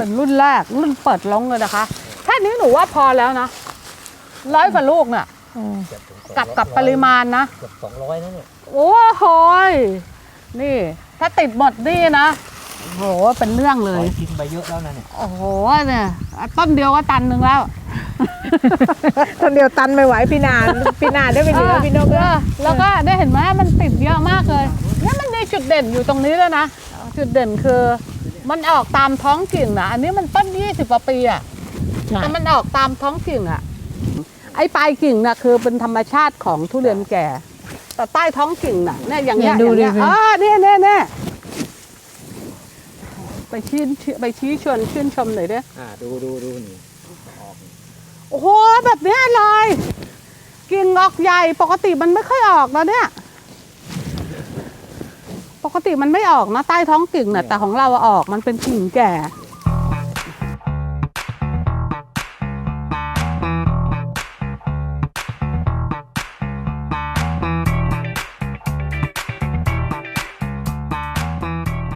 เป็นรุ่นแรก รุ่นเปิดลงเลยนะคะ แค่นี้หนูว่าพอแล้วนะร้อยกว่าลูกเนี่ยอืมเกือบถึงกับกับปริมาณนะ เกือบสองร้อยนะเนี่ยโอ้โหยนี่ ถ้าติดหมดนี่นะโอ้โหเป็นเรื่องเลร้อย ยกินไปเยอะแล้วนะเนี่ย โอ้โหเนี่ยต้นเดียวก็ตันหนึ่งแล้วตอนเดียวตันไม่ไหวพี่นาพี่นาได้ไปเหลือพี่นกเอแล้วอแล้วก็ได้เห็นไหมมันติดเยอะมากเลยเนี่ยมันมีจุดเด่นอยู่ตรงนี้แล้วยนะ จุดเด่นคือ มันออกตามท้องกิ่งนะอันนี้มันต้นยี่สิบกว่าปีอะแต่มันออกตามท้องกิ่งอะไอ้ปลายกิ่งน่ะคือเป็นธรรมชาติของทุเรียนแก่ แต่ใต้ท้องกิ่งน่ะเนี่ยอย่างเงี้ยเนี่ยดูอย่างเงี้ยดิอ่าเนี่ยเนี่ยเนี่ยไปชื่นไปชี้ชวนชื่นชมหน่อยเด้ออ่าดูดูดูนี่ออกโอ้โหแบบเนี้ยเลยกิ่งออกใหญ่ปกติมันไม่ค่อยออกแล้วเนี่ยป กติมันไม่ออกนะใต้ท้องกิ่งน่ะแต่ของเราอะออกมันเป็นกิ่งแก่